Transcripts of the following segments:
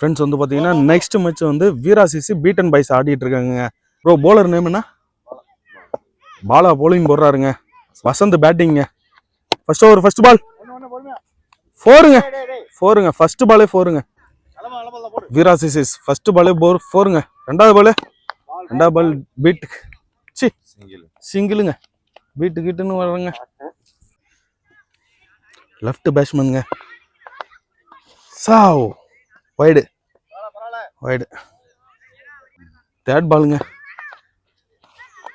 Friends வந்து பார்த்தீங்கன்னா next match வந்து வீராசிசி பீட் அண்ட் பைஸ் ஆடிட்டு இருக்காங்க. ப்ரோ போலர் நேம் என்ன? பாலா போலிங் போடுறாருங்க. வசந்த் பேட்டிங்க ஃபர்ஸ்ட் ஓவர் ஃபர்ஸ்ட் பால் ஃபோருங்க ஃபோருங்க ஃபர்ஸ்ட் பாலே ஃபோருங்க வீராசிசிஸ் ஃபர்ஸ்ட் பாலே போர் ஃபோருங்க ரெண்டாவது பாலே ரெண்டாவது பால் பீட் சி. சிங்கிள் சிங்கிளுங்க பீட்டு கிட்டுன்னு வர்றங்க லெஃப்ட் பேட்ஸ்மேனுங்க சாவ் வைடு வைடு தேர்ட் பாலுங்க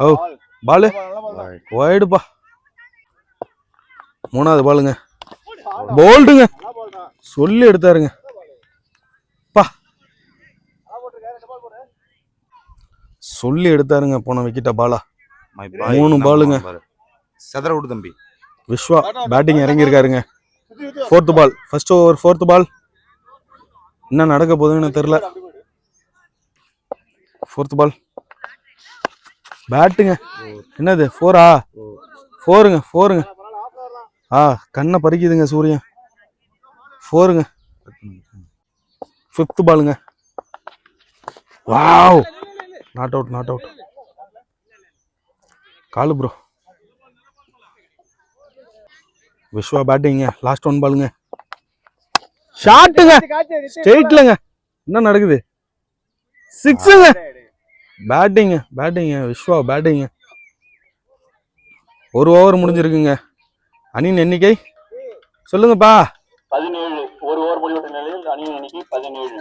ஓ பாலு வைடுப்பா மூணாவது பாலுங்க போல்டுங்க சொல்லி எடுத்தாருங்க. பா. சொல்லி எடுத்தாருங்க போன விக்கெட்ட பாலா மூணு பாலுங்க. செதற விடு தம்பி. Viswa batting இறங்கியிருக்காருங்க. Fourth ball first over fourth ball என்ன நடக்க போகுதுன்னு தெரியல. ஃபோர்த் பால் பேட்டுங்க என்னது? ஃபோரா ஃபோருங்க ஃபோருங்க ஆ கண்ணை பறிக்குதுங்க சூரியன். ஃபோருங்க ஃபிஃப்த் பாலுங்க wow not out not out காலு ப்ரோ விஸ்வா பேட்டிங்க லாஸ்ட் ஒன் பாலுங்க ஷாட்டுங்க ஸ்ட்ரெயிட்லங்க என்ன நடக்குது? சிக்ஸுங்க பேட்டிங்க பேட்டிங்க விஸ்வா பேட்டிங்க ஒரு ஓவர் முடிஞ்சிருக்குங்க. அணியின் எண்ணிக்கை? சொல்லுங்கப்பா. பதினேழு. ஒரு ஓவர் முடிவெட்ட நிலையில் அணியின் எண்ணிக்கை பதினேழு.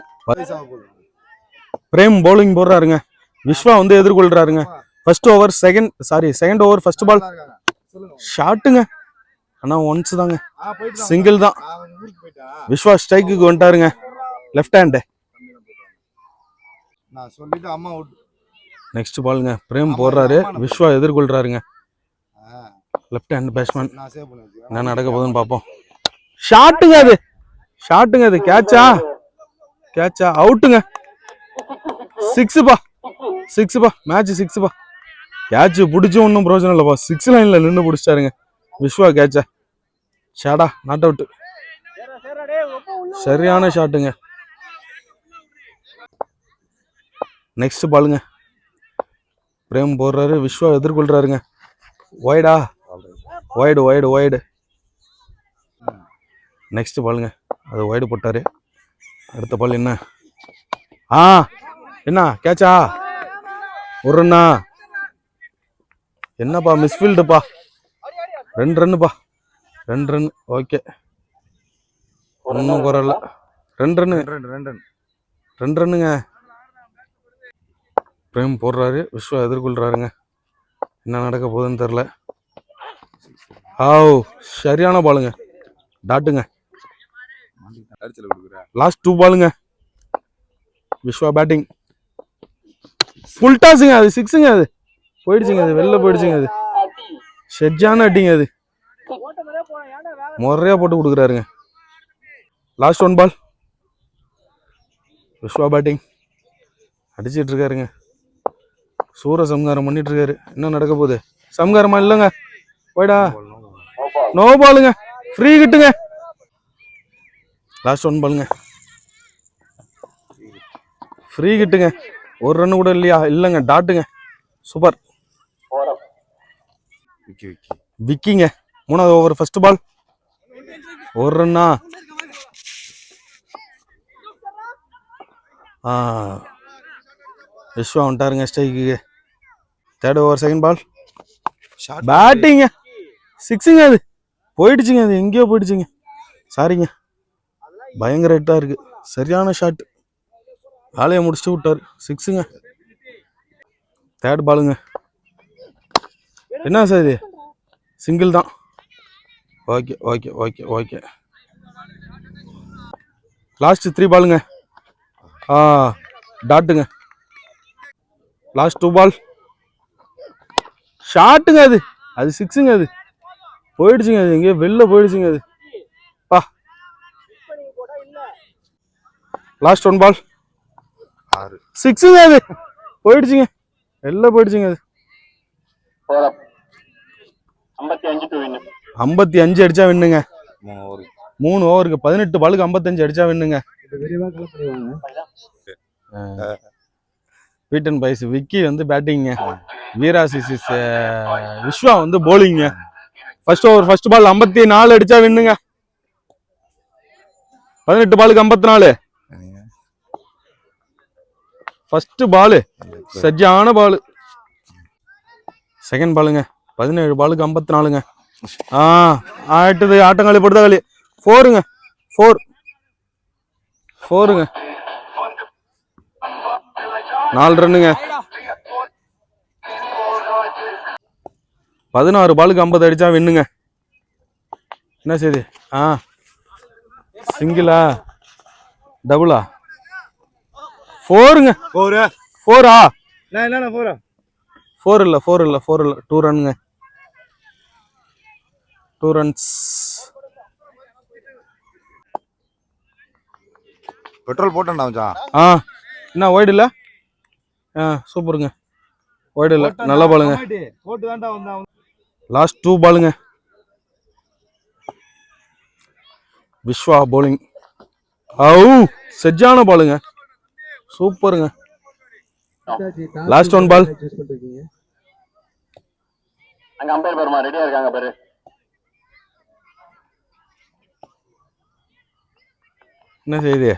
பிரேம் பவுலிங் போடுறாருங்க. விஸ்வா வந்து எதிர்கொள்றாருங்க. First over second sorry second over first ball ஷாட்டுங்க ஆனா ஒன்ஸ் தாங்க. சிங்கிள் தான். விஸ்வா ஸ்ட்ரைக்குக்கு வந்துட்டாருங்க. லெஃப்ட் ஹேண்ட் நான் சொல்லிட்டு அம்மா அவுட் நெக்ஸ்ட் பாலுங்க பிரேம் போடுறாரு. விஸ்வா எதிர்கொள்றாருங்க. Left hand batsman. என்ன நடக்க போகுதுன்னு பார்ப்போம் ஷாட்டுங்க அது. ஷாட்டுங்க அது. கேட்சா கேட்சா அவுட்டுங்க சிக்ஸுப்பா சிக்ஸுப்பா மேட்ச் சிக்ஸுப்பா கேட்ச் பிடிச்சும் ஒன்றும் பிரயோஜனம் இல்லைப்பா சிக்ஸ் லைனில் நின்று பிடிச்சிட்டாருங்க. விஸ்வா கேட்சா ஷாடா நாட் அவுட்டு சரியான ஷாட்டுங்க. நெக்ஸ்ட் பாலுங்க பிரேம் போடுறாரு விஸ்வா எதிர்கொள்றாருங்க. ஒய்டா ஒய்டு ஒய்டு ஒய்டு நெக்ஸ்ட் பாலுங்க அது ஒய்டு போட்டாரு. அடுத்த பால் என்ன? ஆ என்ன கேட்சா ஒரு ரன்னா என்னப்பா மிஸ்ஃபீல்டுப்பா ரெண்டு ரன்னுப்பா ரெண்டு ரன் ஓகே ஒன்றும் குறல ரெண்டு ரன்னு ரெண்டு ரெண்டு ரெண்டு ரெண்டு ரன்னுங்க பிரேம் போடுறாரு விஸ்வா எதிர்கொள்றாருங்க. என்ன நடக்க போகுதுன்னு தெரில ஆவ் சரியான பாலுங்க டாட்டுங்க. லாஸ்ட் டூ பாலுங்க விஸ்வா பேட்டிங் ஃபுல் டாஸுங்க அது சிக்ஸுங்க அது. போயிடுச்சுங்க அது வெளில போயிடுச்சுங்க அது. ஷெட்ஜான அடிங்க அது. முறையா போட்டு கொடுக்குறாருங்க. Last one ball Viswa batting அடிச்சிட்டு இருக்காருங்க. சூர சம்காரம் பண்ணிட்டு இருக்காரு. என்ன நடக்க போகுது? சம்காரமா இல்லைங்க. போய்டா. நோ பாலுங்க ஃப்ரீ கிட்டுங்க லாஸ்ட் ஒன் பாலுங்க ஃப்ரீ கிட்டுங்க ஒரு ரன் கூட இல்லையா? இல்லைங்க. டாட்டுங்க சூப்பர் விக்கி விக்கி விக்கிங்க மூணாவது ஓவர் ஃபர்ஸ்ட் பால் ஒரு ரன்னா ஆ. Viswa வந்துட்டாருங்க strike third over second ball. பேட்டிங்க சிக்ஸுங்க அது. போயிடுச்சுங்க அது. எங்கேயோ போயிடுச்சுங்க. சாரிங்க பயங்கர ஹிட்டாக இருக்கு. சரியான ஷாட் வேலையை முடிச்சுட்டு விட்டாரு. சிக்ஸுங்க தேர்ட் பாலுங்க என்ன சார் இது? சிங்கிள் தான். Okay okay okay okay. Last three பாலுங்க ஆ டாட்டுங்க லாஸ்ட் டூ பால் ஷாட்டுங்க அது. அது சிக்ஸுங்க அது. போயிடுச்சுங்க அது. எங்கேயோ வெளில போயிடுச்சுங்க அது. பா. லாஸ்ட் ஒன் பால் ஆறு. சிக்ஸுங்க அது. போயிடுச்சுங்க. வெளில போயிடுச்சுங்க அது. ஐம்பத்தி அஞ்சு ஐம்பத்தி அஞ்சு அடிச்சா வின்னுங்க. மூணு ஓவர் மூணு ஓவருக்கு பதினெட்டு பாலுக்கு ஐம்பத்தஞ்சு அடிச்சா வின்னுங்க. பீட்டன் பைஸ் விக்கி வந்து பேட்டிங்க வீராசிசிஸ் விஸ்வா வந்து போலிங்க ஃபர்ஸ்ட் ஓவர் ஃபர்ஸ்ட் பால் ஐம்பத்தி நாலு அடிச்சா வின்னுங்க. பதினெட்டு பாலுக்கு ஐம்பத்தி நாலு. ஃபர்ஸ்ட் பாலு சரியான பாலு செகண்ட் பாலுங்க பதினேழு பாலுக்கு ஐம்பத்தி நாலுங்க. ஆ ஆட்டுது ஆட்டங்காலி பொடுத்தாங்களி ஃபோருங்க ஃபோர் ஃபோருங்க நாலு ரன்னுங்க. பதினாறு பாலுக்கு ஐம்பது அடிச்சா வின்னுங்க. என்ன செய்தி? ஆ. சிங்கிளா? டபுளா? ஃபோருங்க போரு. ஃபோரா போற ஃபோர் இல்லை ஃபோர் இல்லை ஃபோர் இல்லை. டூ ரன்னுங்க. டூ ரன்ஸ் பெட்ரோல் போட்டேன்டா மச்சான். ஆ என்ன ஒய்டு இல்லை? ஆ சூப்பருங்க. ஒய்டு இல்லை நல்ல பாலுங்க போட்டு தான்டா வந்தான். லாஸ்ட் டூ பாலுங்க விஸ்வா bowling. அவு செஜ்ஜான பாலுங்க சூப்பருங்க. லாஸ்ட் ஒன் பால் அங்க அம்பையர் பாருமா ரெடியா இருக்காங்க பாரு. என்ன செய்யுது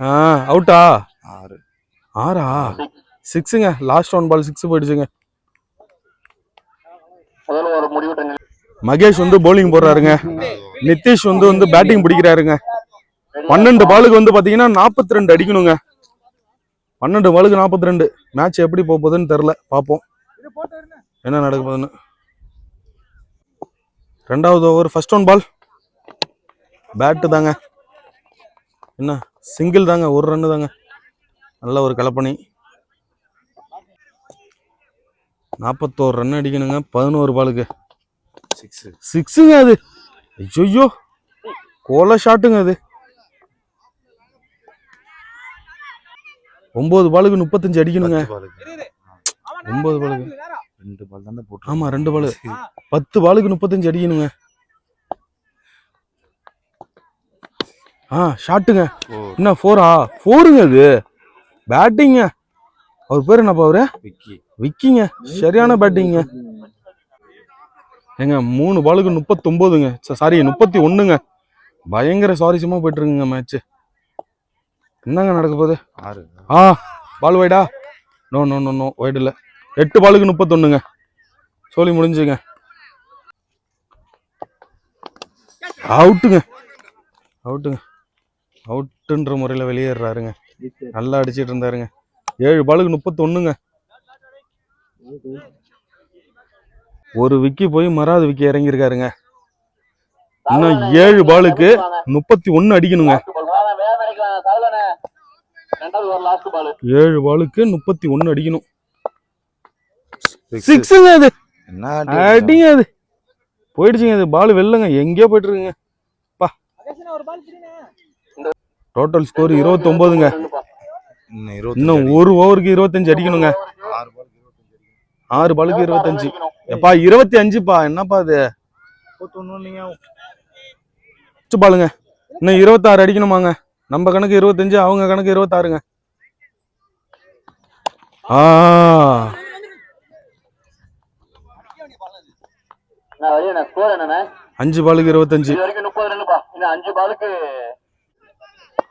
ஆ அவுட்டா ஆறு. ஆறா? சிக்ஸுங்க லாஸ்ட் ஒன் பால் சிக்ஸ் போயிடுச்சுங்க. மகேஷ் வந்து bowling போடுறாருங்க. நிதிஷ் வந்து வந்து பேட்டிங் பிடிக்கிறாருங்க. பன்னெண்டு பாலுக்கு வந்து பாத்தீங்கன்னா நாற்பத்தி ரெண்டு அடிக்கணுங்க. பன்னெண்டு பாலுக்கு நாற்பத்தி ரெண்டு மேட்ச் எப்படி போக போகுதுன்னு தெரில பார்ப்போம் என்ன நடக்க போகுதுன்னு. ரெண்டாவது over first one ball bat தாங்க. என்ன? சிங்கிள் தாங்க ஒரு ரன்னு தாங்க. நல்ல ஒரு கலப்பணி. நாற்பத்தோரு ரன் அடிக்கணுங்க பதினோரு பாலுக்கு. சிக்ஸ் சிக்ஸுங்க அது. ஐயோ கோல ஷாட்டுங்க அது. ஒன்பது பாலுக்கு முப்பத்தஞ்சு அடிக்கணுங்க. ஒன்பது பாலுக்கு. ரெண்டு பால் தானே போட்டு ஆமா ரெண்டு பாலு. பத்து பாலுக்கு முப்பத்தஞ்சு அடிக்கணுங்க. ஆ ஷாட்டுங்க. என்ன ஃபோரா ஃபோருங்க அது. பேட்டிங்க அவர் பேர் என்னப்பா அவரு? விக்கி விக்கிங்க சரியான பேட்டிங்க ஏங்க மூணு பாலுக்கு முப்பத்தொம்போதுங்க. சாரி முப்பத்தி ஒண்ணுங்க. பயங்கர சுவாரஸ்யமா போயிட்டு இருக்குங்க மேட்ச் என்னங்க நடக்க போகுது? ஆறு. ஆ பால் வைடா no no no no wide இல்ல. எட்டு பாலுக்கு முப்பத்தொன்னுங்க. சோலி முடிஞ்சுங்க. அவுட்டுங்க அவுட்டுங்க அவுட்டுன்ற முறையில் வெளியேறாருங்க நல்லா அடிச்சிட்டு இருந்தாருங்க. ஏழு பாலுக்கு முப்பத்தொன்னுங்க. ஒரு விக்கி போய் மறாவது விக்கி இறங்கியிருக்காருங்க. இன்னும் ஏழு பாலுக்கு முப்பத்தி ஒன்னு அடிக்கணுங்க. ஏழு பாலுக்கு முப்பத்தி ஒன்னு அடிக்கணும். சிக்ஸ் சிக்ஸுங்க அது. அடிங்க அது. போயிடுச்சுங்க அது பால் வெள்ளங்க எங்கேயோ போயிட்டு இருக்குங்க பா டோட்டல் ஸ்கோர் இருபத்தொன்பதுங்க இன்னும் ஒரு ஓவருக்கு இருபத்தஞ்சு அடிக்கணுங்க. ஆறு பால் ஆறு பாலுக்கு இருபத்தஞ்சு. எப்பா இருபத்தி அஞ்சுப்பா? என்னப்பா அது பாலுங்க. இன்னும் இருபத்தாறு அடிக்கணுமாங்க. நம்ம கணக்கு இருபத்தஞ்சு அவங்க கணக்கு இருபத்தாறுங்க. ஆ. அஞ்சு பாலுக்கு இருபத்தஞ்சு. அஞ்சு பாலுக்கு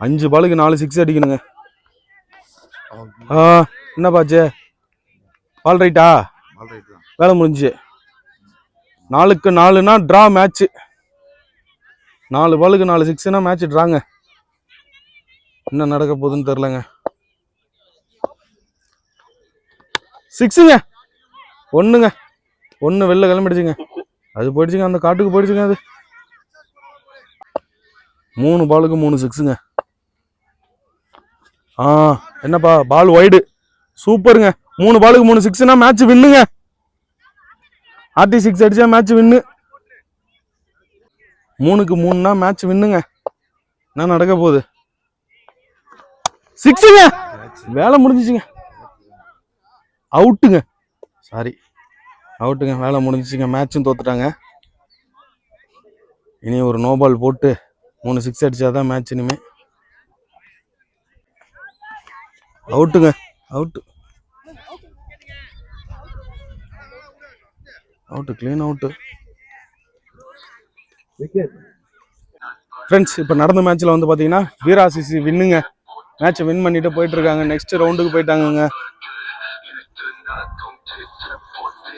அஞ்சு பாலுக்கு நாலு சிக்ஸ் அடிக்கணுங்க. ஆ என்னப்பாச்சு பால் ரைட்டா வேலை முடிஞ்சுச்சு நாலுக்கு நாலுனா ட்ரா மேட்ச்சு நாலு பாலுக்கு நாலு சிக்ஸ்னா மேட்ச் ட்ராங்க என்ன நடக்க போகுதுன்னு தெரிலங்க சிக்ஸுங்க ஒண்ணுங்க. ஒன்று வெளில கிளம்பிடுச்சுங்க. அது போயிடுச்சுங்க அந்த காட்டுக்கு போயிடுச்சுங்க அது. மூணு பாலுக்கு மூணு சிக்ஸுங்க ஆ என்னப்பா பால் ஒய்டு சூப்பருங்க. மூணு பாலுக்கு மூணு சிக்ஸ்னா மேட்ச் வின்னுங்க. ஆர்டி சிக்ஸ் அடிச்சா மேட்ச் வின்னு. மூணுக்கு மூணுனா மேட்ச் வின்னுங்க. என்ன நடக்க போகுது? சிக்ஸுங்க வேலை முடிஞ்சிச்சுங்க. அவுட்டுங்க சாரி அவுட்டுங்க வேலை முடிஞ்சிச்சுங்க. மேட்சும் தோத்துட்டாங்க. இனி ஒரு நோ பால் போட்டு மூணு சிக்ஸ் அடிச்சாதான் மேட்ச் இனிமே. அவுட்டுங்க. Out. Out clean out. Friends இப்போ நடந்த மேட்ச்சில் வந்து பார்த்தீங்கன்னா வீராசிசி வின்னுங்க. மேட்ச்சை வின் பண்ணிட்டு போயிட்டு இருக்காங்க. நெக்ஸ்ட் ரவுண்டுக்கு போயிட்டாங்கங்க.